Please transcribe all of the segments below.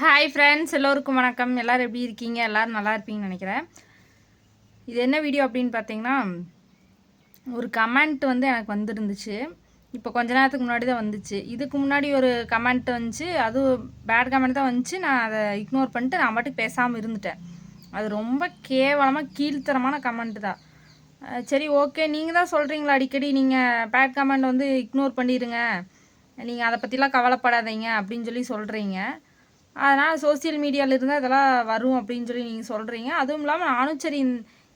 Hi friends எல்லோருக்கும் வணக்கம். எல்லோரும் எப்படி இருக்கீங்க? எல்லோரும் நல்லா இருப்பீங்கன்னு நினைக்கிறேன். இது என்ன வீடியோ அப்படின்னு பார்த்தீங்கன்னா ஒரு கமெண்ட் வந்து எனக்கு வந்துருந்துச்சு. இப்போ கொஞ்ச நேரத்துக்கு முன்னாடி தான் வந்துச்சு. இதுக்கு முன்னாடி ஒரு கமெண்ட் வந்துச்சு. அதுவும் பேட் கமெண்ட் தான் வந்துச்சு. நான் அதை இக்னோர் பண்ணிட்டு நான் மட்டும் பேசாமல் இருந்துட்டேன். அது ரொம்ப கேவலமாக கீழ்த்தரமான கமெண்ட் தான். சரி ஓகே நீங்கள் தான் சொல்கிறீங்களா அடிக்கடி நீங்கள் பேட் கமெண்ட் வந்து இக்னோர் பண்ணிடுங்க நீங்கள் அதை பற்றிலாம் கவலைப்படாதீங்க அப்படின்னு சொல்லி சொல்கிறீங்க அதனால் சோசியல் மீடியாவில் இருந்தால் இதெல்லாம் வரும் அப்படின்னு சொல்லி நீங்கள் சொல்கிறீங்க அதுவும் இல்லாமல் நானும் சரி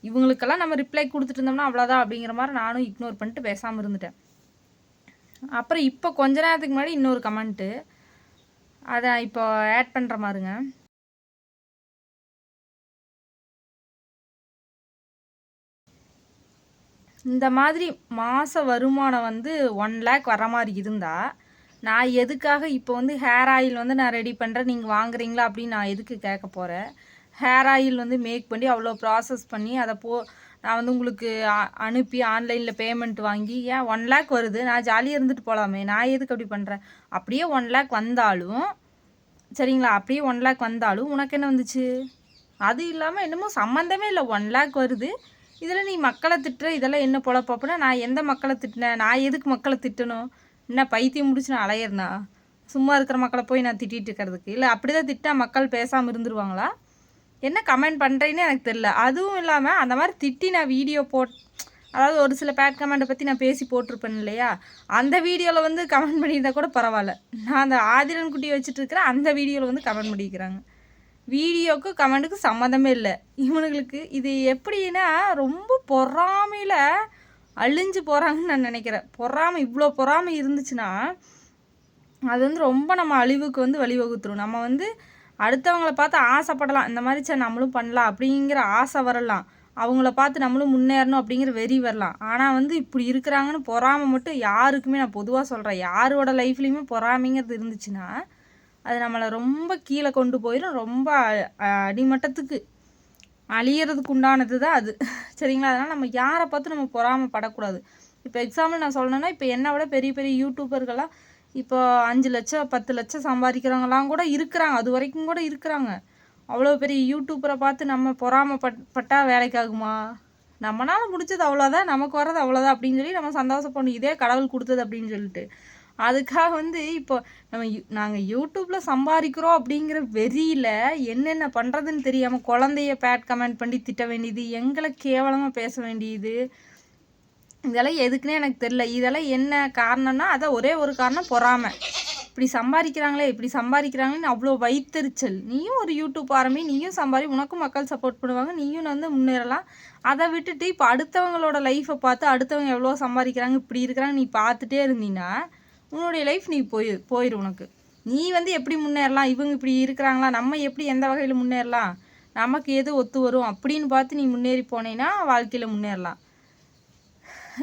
இவங்களுக்கெல்லாம் நம்ம ரிப்ளை கொடுத்துட்டு இருந்தோம்னா அவ்வளோதான் அப்படிங்கிற மாதிரி நானும் இக்னோர் பண்ணிட்டு பேசாமல் இருந்துட்டேன். அப்புறம் இப்போ கொஞ்ச நேரத்துக்கு முன்னாடி இன்னொரு கமெண்ட்டு அதை இப்போ ஆட் பண்ணுற மாதிரிங்க. இந்த மாதிரி மாத வருமானம் வந்து ஒன் லேக் வர மாதிரி இருந்தால் நான் எதுக்காக இப்போ வந்து ஹேர் ஆயில் வந்து நான் ரெடி பண்ணுறேன் நீங்கள் வாங்குறீங்களா அப்படின்னு நான் எதுக்கு கேட்க போகிறேன் ஹேர் ஆயில் வந்து மேக் பண்ணி அவ்வளோ ப்ராசஸ் பண்ணி அதை போ நான் வந்து உங்களுக்கு அனுப்பி ஆன்லைனில் பேமெண்ட் வாங்கி ஏன் ஒன் லேக் வருது நான் ஜாலியாக இருந்துட்டு போகலாமே நான் எதுக்கு அப்படி பண்ணுறேன் அப்படியே ஒன் லேக் வந்தாலும் சரிங்களா? அப்படியே ஒன் லேக் வந்தாலும் உனக்கு என்ன வந்துச்சு? அது இல்லாமல் என்னமோ சம்மந்தமே இல்லை. ஒன் லேக் வருது இதில் நீ மக்களை திட்டுற இதெல்லாம் என்ன பொழப்பாப்புனா நான் எந்த மக்களை திட்டினேன்? நான் எதுக்கு மக்களை திட்டணும்? என்ன பைத்தியம் முடிச்சு நான் அலையிறனா? சும்மா இருக்கிற மக்களை போய் நான் திட்டிகிட்டு இருக்கிறதுக்கு. இல்லை அப்படி தான் திட்டா மக்கள் பேசாமல் இருந்துருவாங்களா? என்ன கமெண்ட் பண்ணுறேன்னு எனக்கு தெரில அதுவும் இல்லாமல் அந்த மாதிரி திட்டி நான் வீடியோ போட் அதாவது ஒரு சில பேட் கமெண்ட்டை பற்றி நான் பேசி போட்டிருப்பேன் இல்லையா? அந்த வீடியோவில் வந்து கமெண்ட் பண்ணியிருந்தா கூட பரவாயில்ல. நான் அந்த ஆதிரன் குட்டியை வச்சுட்டு இருக்கிறேன் அந்த வீடியோவில் வந்து கமெண்ட் பண்ணிக்கிறாங்க. வீடியோக்கு கமெண்ட்டுக்கு சம்மந்தமே இல்லை. இவனுங்களுக்கு இது எப்படின்னா ரொம்ப பொறாமையில் அழிஞ்சு போகிறாங்கன்னு நான் நினைக்கிறேன். பொறாமை இவ்வளோ பொறாமை இருந்துச்சுன்னா அது வந்து ரொம்ப நம்ம அழிவுக்கு வந்து வழிவகுத்துரும். நம்ம வந்து அடுத்தவங்கள பார்த்து ஆசைப்படலாம். இந்த மாதிரி சார் நம்மளும் பண்ணலாம் அப்படிங்கிற ஆசை வரலாம். அவங்கள பார்த்து நம்மளும் முன்னேறணும் அப்படிங்கிற வெறி வரலாம். ஆனால் வந்து இப்படி இருக்கிறாங்கன்னு பொறாமை மட்டும் யாருக்குமே நான் பொதுவாக சொல்கிறேன் யாரோட லைஃப்லேயுமே பொறாமைங்கிறது இருந்துச்சுன்னா அது நம்மளை ரொம்ப கீழே கொண்டு போயிடும் ரொம்ப அடிமட்டத்துக்கு. அழியறதுக்கு உண்டானது தான் அது. சரிங்களா? அதனால் நம்ம யாரை பார்த்து நம்ம பொறாமப்படக்கூடாது. இப்போ எக்ஸாம்பிள் நான் சொல்லணும்னா இப்போ என்னை விட பெரிய பெரிய யூடியூபர்கள்லாம் இப்போ அஞ்சு லட்சம் பத்து லட்சம் சம்பாதிக்கிறவங்களாம் கூட இருக்கிறாங்க. அது வரைக்கும் கூட இருக்கிறாங்க. அவ்வளோ பெரிய யூடியூப்பரை பார்த்து நம்ம பொறாமைப்பட் பட்டால் வேலைக்காகுமா நம்மளால் முடிச்சது அவ்வளோதான் நமக்கு வர்றது அவ்வளோதான் அப்படின்னு சொல்லி நம்ம சந்தோஷப்படணும். இதே கடவுள் கொடுத்தது அப்படின்னு சொல்லிட்டு. அதுக்காக வந்து இப்போ நம்ம நாங்கள் யூடியூப்பில் சம்பாதிக்கிறோம் அப்படிங்கிற வெறியில் என்னென்ன பண்ணுறதுன்னு தெரியாமல் குழந்தைய பேட் கமெண்ட் பண்ணி திட்ட வேண்டியது எங்களை கேவலமாக பேச வேண்டியது. இதெல்லாம் எதுக்குன்னே எனக்கு தெரில இதெல்லாம் என்ன காரணம்னா அதான் ஒரே ஒரு காரணம் பொறாமை. இப்படி சம்பாதிக்கிறாங்களே இப்படி சம்பாதிக்கிறாங்களேன்னு அவ்வளோ வைத்தறிச்சல் நீயும் ஒரு யூடியூப் ஆரம்பி நீயும் சம்பாதி உனக்கும் மக்கள் சப்போர்ட் பண்ணுவாங்க நீயும் வந்து முன்னேறலாம். அதை விட்டுட்டு இப்போ அடுத்தவங்களோட லைஃப்பை பார்த்து அடுத்தவங்க எவ்வளோ சம்பாதிக்கிறாங்க இப்படி இருக்கிறாங்க நீ பார்த்துட்டே இருந்தீங்கன்னா உன்னுடைய லைஃப் நீ போய் போயிடும் உனக்கு. நீ வந்து எப்படி முன்னேறலாம்? இவங்க இப்படி இருக்கிறாங்களா? நம்ம எப்படி எந்த வகையில் முன்னேறலாம்? நமக்கு எது ஒத்து வரும்? அப்படின்னு பார்த்து நீ முன்னேறி போனேன்னா வாழ்க்கையில் முன்னேறலாம்.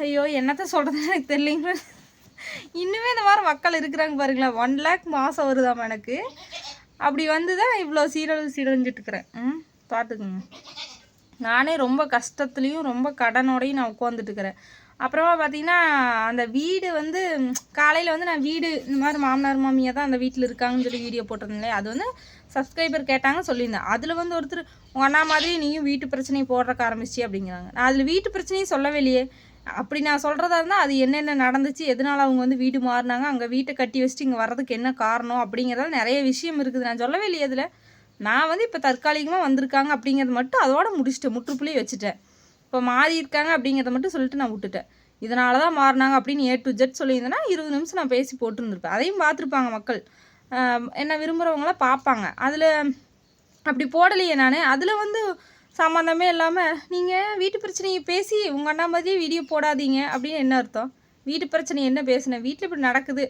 ஐயோ என்னத்த சொல்கிறதுன்னு எனக்கு தெரியலீங்களா. இன்னுமே இந்த மாதிரி மக்கள் இருக்கிறாங்க பாருங்களேன். ஒன் லேக் மாதம் வருதாம் எனக்கு. அப்படி வந்து தான் இவ்வளோ சீரழு சீரழிஞ்சிட்ருக்குறேன் ம் பார்த்துக்குங்க. நானே ரொம்ப கஷ்டத்துலேயும் ரொம்ப கடனோடையும் நான் உட்காந்துட்டு இருக்கிறேன் அப்புறமா பார்த்தீங்கன்னா அந்த வீடு வந்து காலையில் வந்து நான் வீடு இந்த மாதிரி மாமனார் மாமியாக தான் அந்த வீட்டில் இருக்காங்கன்னு சொல்லி வீடியோ போட்டிருந்தேன் அது வந்து சப்ஸ்கிரைபர் கேட்டாங்க சொல்லியிருந்தேன். அதில் வந்து ஒருத்தர் உங்கள் அண்ணா மாதிரி நீயும் வீட்டு பிரச்சனையை போடுறக்க ஆரம்பிச்சு அப்படிங்கிறாங்க. நான் அதில் வீட்டு பிரச்சனையும் சொல்லவே இல்லையே அப்படி நான் சொல்கிறதா இருந்தால் அது என்னென்ன நடந்துச்சு எதனால் அவங்க வந்து வீடு மாறினாங்க அங்கே வீட்டை கட்டி வச்சுட்டு இங்கே வர்றதுக்கு என்ன காரணம் அப்படிங்கிறதால நிறைய விஷயம் இருக்குது. நான் சொல்லவே இல்லையே அதில். நான் வந்து இப்போ தற்காலிகமாக வந்திருக்காங்க அப்படிங்கிறது மட்டும் அதோட முடிச்சிட்டேன் முற்றுப்புள்ளி வச்சுட்டேன். இப்போ மாறி இருக்காங்க அப்படிங்கிறத மட்டும் சொல்லிட்டு நான் விட்டுட்டேன். இதனால தான் மாறினாங்க அப்படின்னு ஏ டு ஜெட் சொல்லியிருந்தேன்னா இருபது நிமிஷம் நான் பேசி போட்டிருந்துருப்பேன். அதையும் பார்த்துருப்பாங்க மக்கள். என்ன விரும்புகிறவங்களாம் பார்ப்பாங்க. அதில் அப்படி போடலையே நான். அதில் வந்து சம்மந்தமே இல்லாமல் நீங்கள் வீட்டு பிரச்சனையை பேசி உங்கள் அண்ணா மாதிரியே வீடியோ போடாதீங்க அப்படின்னு என்ன அர்த்தம்? வீட்டு பிரச்சனை என்ன பேசுனேன் வீட்டில் இப்படி நடக்குது.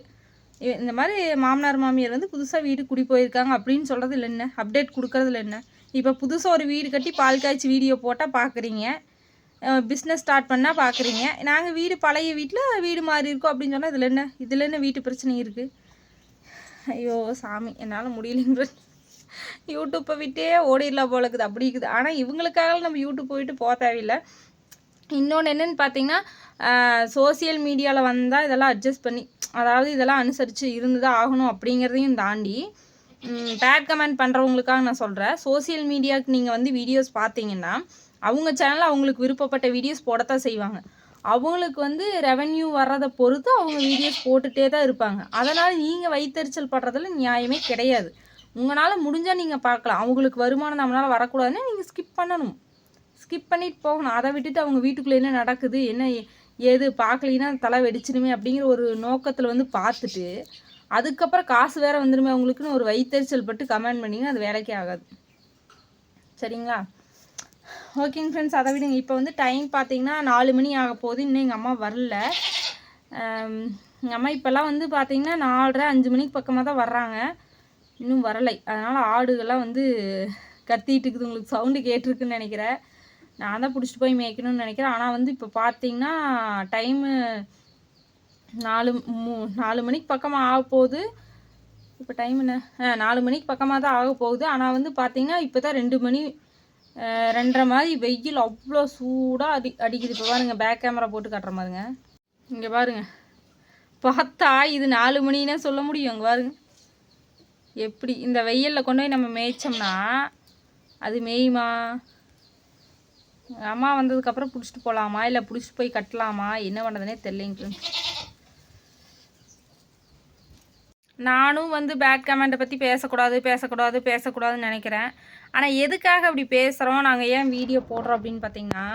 இந்த மாதிரி மாமனார் மாமியார் வந்து புதுசாக வீடு குடி போயிருக்காங்க அப்படின்னு சொல்கிறதுல என்ன? அப்டேட் கொடுக்கறதுல என்ன? இப்போ புதுசாக ஒரு வீடு கட்டி பால் காய்ச்சி வீடியோ போட்டால் பார்க்குறீங்க பிஸ்னஸ் ஸ்டார்ட் பண்ணால் பார்க்குறீங்க நாங்கள் வீடு பழைய வீட்டில் வீடு மாறி இருக்கோம் அப்படின்னு சொன்னால் இதில் என்ன? இதில் என்ன வீட்டு பிரச்சனை இருக்குது ஐயோ சாமி என்னால் முடியலங்கிற யூடியூப்பை விட்டே ஓடிடலாம் போல இருக்குது. அப்படி இருக்குது. ஆனால் இவங்களுக்காக நம்ம யூடியூப் போயிட்டு போக தேவையில்லை. இன்னொன்று என்னன்னு பார்த்தீங்கன்னா சோசியல் மீடியாவில் வந்தால் இதெல்லாம் அட்ஜஸ்ட் பண்ணி அதாவது இதெல்லாம் அனுசரித்து இருந்து தான் ஆகணும் அப்படிங்கிறதையும் தாண்டி பேட் கமெண்ட் பண்ணுறவங்களுக்காக நான் சொல்கிறேன் சோஷியல் மீடியாவுக்கு நீங்கள் வந்து வீடியோஸ் பார்த்தீங்கன்னா அவங்க சேனலில் அவங்களுக்கு விருப்பப்பட்ட வீடியோஸ் போடத்தான் செய்வாங்க. அவங்களுக்கு வந்து ரெவென்யூ வர்றதை பொறுத்து அவங்க வீடியோஸ் போட்டுகிட்டே தான் இருப்பாங்க. அதனால் நீங்கள் வைத்தறிச்சல் படுறதுல நியாயமே கிடையாது. உங்களால் முடிஞ்சால் நீங்கள் பார்க்கலாம். அவங்களுக்கு வருமானம் நம்மளால் வரக்கூடாதுன்னா நீங்கள் ஸ்கிப் பண்ணணும். ஸ்கிப் பண்ணிட்டு போகணும். அதை விட்டுட்டு அவங்க வீட்டுக்குள்ளே என்ன நடக்குது என்ன ஏது பார்க்கலின்னா தலை வெடிச்சிடுமே அப்படிங்கிற ஒரு நோக்கத்தில் வந்து பார்த்துட்டு அதுக்கப்புறம் காசு வேறு வந்துடுமே அவங்களுக்குன்னு ஒரு வைத்தறிச்சல் பட்டு கமெண்ட் பண்ணிங்கன்னா அது வேலைக்கே ஆகாது. சரிங்களா? ஓகேங்க ஃப்ரெண்ட்ஸ் அதை விடுங்க. இப்போ வந்து டைம் பார்த்தீங்கன்னா நாலு மணி ஆக போகுது. இன்னும் எங்கள் அம்மா வரல. எங்கள் அம்மா இப்போல்லாம் வந்து பார்த்தீங்கன்னா நாலரை அஞ்சு மணிக்கு பக்கமாக தான் வர்றாங்க. இன்னும் வரலை. அதனால் ஆடுகள்லாம் வந்து கத்திட்டு இருக்குது. உங்களுக்கு சவுண்டு கேட்டிருக்குன்னு நினைக்கிறேன். நான் தான் பிடிச்சிட்டு போய் மேய்க்கணும்னு நினைக்கிறேன். ஆனால் வந்து இப்போ பார்த்தீங்கன்னா டைமு நாலு மூ நாலு மணிக்கு பக்கமாக ஆக போகுது. இப்போ டைம் என்ன? ஆ நாலு மணிக்கு பக்கமாக தான் ஆக போகுது. ஆனால் வந்து பார்த்தீங்கன்னா இப்போ தான் ரெண்டு மணி ரெண்டரை மாதிரி வெயில் அவ்வளோ சூடாக அடி அடிக்குது. இப்போ பாருங்கள் பேக் கேமரா போட்டு காட்டுற மாதிரிங்க. இங்கே பாருங்க. பார்த்தா இது நாலு மணின்னே சொல்ல முடியும். இங்கே பாருங்க. எப்படி இந்த வெயிலில் கொண்டு போய் நம்ம மேய்ச்சோம்னா அது மேயுமா? அம்மா வந்ததுக்கப்புறம் பிடிச்சிட்டு போகலாமா இல்லை பிடிச்சிட்டு போய் கட்டலாமா? என்ன பண்ணுறதுனே தெரிலிங்க நானும் வந்து பேட் கமெண்ட்டை பற்றி பேசக்கூடாது பேசக்கூடாது பேசக்கூடாதுன்னு நினைக்கிறேன். ஆனால் எதுக்காக அப்படி பேசுகிறோம் நாங்கள் ஏன் வீடியோ போடுறோம் அப்படின்னு பார்த்தீங்கன்னா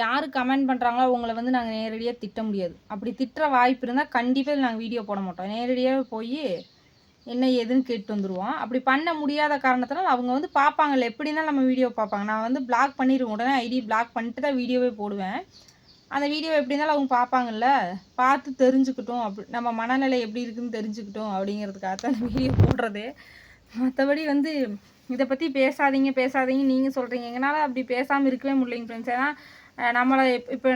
யார் கமெண்ட் பண்ணுறாங்களோ அவங்கள வந்து நாங்கள் நேரடியாக திட்ட முடியாது. அப்படி திட்டுற வாய்ப்பு இருந்தால் கண்டிப்பாக நாங்கள் வீடியோ போட மாட்டோம். நேரடியாக போய் என்ன ஏதுன்னு கேட்டு வந்துடுவோம் அப்படி பண்ண முடியாத காரணத்தினால் அவங்க வந்து பார்ப்பாங்கல்ல எப்படி இருந்தாலும் நம்ம வீடியோ பார்ப்பாங்க. நான் வந்து பிளாக் பண்ணிடுவேன் உடனே ஐடி பிளாக் பண்ணிட்டு தான் வீடியோவே போடுவேன். அந்த வீடியோ எப்படி இருந்தாலும் அவங்க பார்ப்பாங்கல்ல? பார்த்து தெரிஞ்சுக்கிட்டோம் அப்படி நம்ம மனநிலை எப்படி இருக்குன்னு தெரிஞ்சுக்கிட்டோம் அப்படிங்கிறதுக்காக தான் வீடியோ போடுறது. மற்றபடி வந்து இதை பற்றி பேசாதீங்க பேசாதீங்க நீங்கள் சொல்கிறீங்க எங்களால் அப்படி பேசாமல் இருக்கவே முடியலைங்க ஃப்ரெண்ட்ஸ் ஏன்னா நம்மளை இப்போ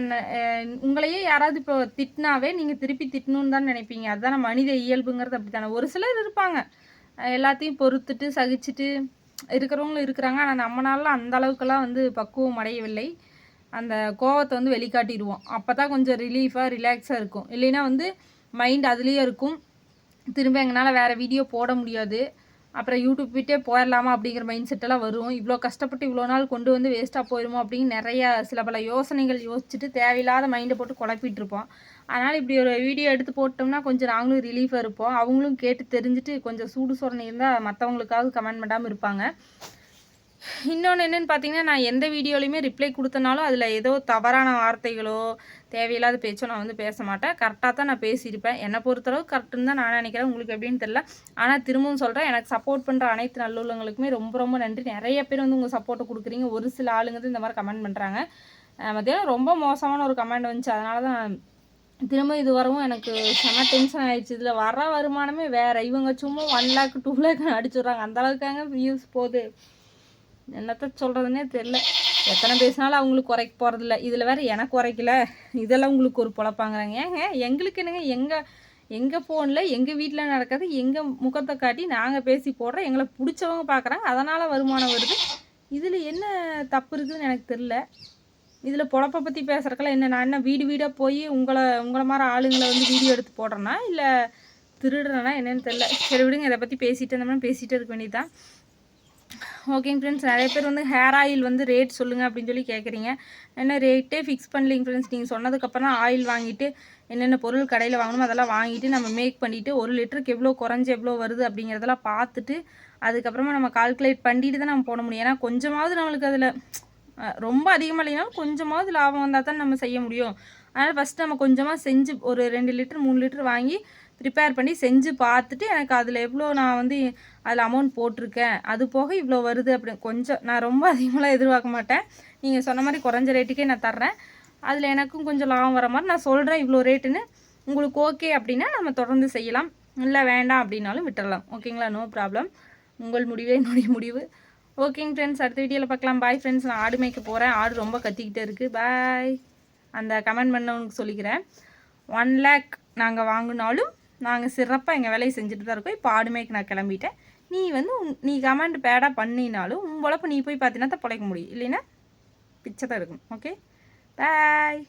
உங்களையே யாராவது இப்போ திட்டினாவே நீங்கள் திருப்பி திட்டணுன்னு தான் நினைப்பீங்க. அதுதான் மனித இயல்புங்கிறது அப்படி தானே ஒரு சிலர் இருப்பாங்க. எல்லாத்தையும் பொறுத்துட்டு சகிச்சுட்டு இருக்கிறவங்களும் இருக்கிறாங்க. ஆனால் நம்மளால அந்த அளவுக்கெல்லாம் வந்து பக்குவம் அடையவில்லை. அந்த கோவத்தை வந்து வெளிக்காட்டிடுவோம். அப்போ தான் கொஞ்சம் ரிலீஃபாக ரிலாக்ஸாக இருக்கும். இல்லைன்னா வந்து மைண்ட் அதுலேயே இருக்கும். திரும்ப எங்களால் வேறு வீடியோ போட முடியாது. அப்புறம் யூடியூப் விட்டே போயிடலாமா அப்படிங்கிற மைண்ட் செட்டெல்லாம் வரும். இவ்வளோ கஷ்டப்பட்டு இவ்வளோ நாள் கொண்டு வந்து வேஸ்ட்டாக போயிடுமோ அப்படின்னு நிறையா சில பல யோசனைகள் யோசிச்சுட்டு தேவையில்லாத மைண்டை போட்டு குழப்பிட்டு இருப்போம். அதனால் இப்படி ஒரு வீடியோ எடுத்து போட்டோம்னா கொஞ்சம் நாங்களும் ரிலீஃபாக இருப்போம். அவங்களும் கேட்டு தெரிஞ்சுட்டு கொஞ்சம் சூடு சொரணை இருந்தால் மற்றவங்களுக்காவது கமெண்ட் பண்ணாமல் இருப்பாங்க. இன்னொன்று என்னென்னு பார்த்தீங்கன்னா நான் எந்த வீடியோலையுமே ரிப்ளை கொடுத்தனாலும் அதில் ஏதோ தவறான வார்த்தைகளோ தேவையில்லாத பேச்சோ நான் வந்து பேச மாட்டேன். கரெக்டாக தான் நான் பேசியிருப்பேன். என்னை பொறுத்தளவு கரெக்டுன்னு தான் நான் நினைக்கிறேன். உங்களுக்கு எப்படின்னு தெரில ஆனால் திரும்பவும் சொல்கிறேன் எனக்கு சப்போர்ட் பண்ணுற அனைத்து நல்லுள்ளவங்களுக்குமே ரொம்ப ரொம்ப நன்றி. நிறைய பேர் வந்து உங்கள் சப்போர்ட்டை கொடுக்குறீங்க. ஒரு சில ஆளுங்க இந்த மாதிரி கமெண்ட் பண்ணுறாங்க மத்தியானம் ரொம்ப மோசமான ஒரு கமெண்ட் வந்துச்சு. அதனால தான் திரும்ப இது வரவும் எனக்கு செம்ம டென்ஷன் ஆயிடுச்சு. இதில் வர வருமானமே வேறு. இவங்க சும்மா ஒன் லேக் டூ லேக் அடிச்சுட்றாங்க அந்த அளவுக்காங்க வியூஸ் போகுது. என்னத்த சொல்கிறதுனே தெரில. எத்தனை பேசினாலும் அவங்களுக்கு குறைக்க போகிறதில்ல இதில் வேறு எனக்கு குறைக்கல. இதெல்லாம் உங்களுக்கு ஒரு பொழப்பாங்கிறாங்க. ஏங்க எங்களுக்கு என்னங்க? எங்கள் எங்கள் ஃபோனில் எங்கள் வீட்டில் நடக்கிறது எங்கள் முகத்தை காட்டி நாங்கள் பேசி போடுறோம் எங்களை பிடிச்சவங்க பார்க்குறாங்க அதனால் வருமானம் வருது. இதில் என்ன தப்பு இருக்குதுன்னு எனக்கு தெரில. இதில் பொழப்பை பற்றி பேசுகிறக்கெல்லாம் என்ன நான் என்ன வீடு வீடாக போய் உங்களை உங்களை மாதிரி ஆளுங்களை வந்து வீடியோ எடுத்து போடுறேன்னா இல்லை திருடுறேன்னா என்னென்னு தெரில. சரி விடுங்க. இதை பற்றி பேசிகிட்டு இருந்தோம்னா பேசிகிட்டே இருக்க வேண்டியதான் ஓகேங்க ஃப்ரெண்ட்ஸ் நிறைய பேர் வந்து ஹேர் ஆயில் வந்து ரேட் சொல்லுங்கள் அப்படின்னு சொல்லி கேட்குறீங்க என்ன ரேட்டே ஃபிக்ஸ் பண்ணலிங்க ஃப்ரெண்ட்ஸ் நீங்கள் சொன்னதுக்கப்புறம் ஆயில் வாங்கிட்டு என்னென்ன பொருள் கடையில் வாங்கணுமோ அதெல்லாம் வாங்கிட்டு நம்ம மேக் பண்ணிவிட்டு ஒரு லிட்டருக்கு எவ்வளோ குறைஞ்சி எவ்வளோ வருது அப்படிங்கிறதெல்லாம் பார்த்துட்டு அதுக்கப்புறமா நம்ம கால்குலேட் பண்ணிட்டு தான் நம்ம போட முடியும். ஏன்னா கொஞ்சமாவது நம்மளுக்கு அதில் ரொம்ப அதிகமாக இல்லைனாலும் கொஞ்சமாவது லாபம் வந்தால் தான் நம்ம செய்ய முடியும். அதனால் ஃபஸ்ட்டு நம்ம கொஞ்சமாக செஞ்சு ஒரு ரெண்டு லிட்டர் மூணு லிட்டர் வாங்கி ப்ரிப்பேர் பண்ணி செஞ்சு பார்த்துட்டு எனக்கு அதில் எவ்வளோ நான் வந்து அதில் அமௌண்ட் போட்டிருக்கேன். அது போக இவ்வளோ வருது அப்படி கொஞ்சம் நான் ரொம்ப அதிகமாக எதிர்பார்க்க மாட்டேன். நீங்கள் சொன்ன மாதிரி குறைஞ்ச ரேட்டுக்கே நான் தர்றேன். அதில் எனக்கும் கொஞ்சம் லாபம் வர மாதிரி நான் சொல்கிறேன் இவ்வளோ ரேட்டுன்னு உங்களுக்கு ஓகே அப்படின்னா நம்ம தொடர்ந்து செய்யலாம். இல்லை வேண்டாம் அப்படின்னாலும் விட்டுடலாம் ஓகேங்களா நோ ப்ராப்ளம் உங்கள் முடிவே என்னுடைய முடிவு. ஓகேங்க ஃப்ரெண்ட்ஸ் அடுத்த வீடியோவில் பார்க்கலாம். பாய் ஃப்ரெண்ட்ஸ் நான் ஆடு மேய்க்க போகிறேன் ஆடு ரொம்ப கத்திக்கிட்டே இருக்குது பாய் அந்த கமெண்ட் பண்ணவனுக்கு சொல்லிக்கிறேன். ஒன் லேக் நாங்கள் வாங்கினாலும் நாங்கள் சிறப்பாக எங்கள் வேலையை செஞ்சுட்டு தான் இருக்கோம். இப்போ ஆடுமேக்கு நான் கிளம்பிட்டேன். நீ வந்து நீ கமெண்ட் பேடாக பண்ணினாலும் உன் பொழப்பு நீ போய் பார்த்தீங்கன்னா தான் பிழைக்க முடியும். இல்லைன்னா பிச்சை தான் இருக்கும் ஓகே பாய்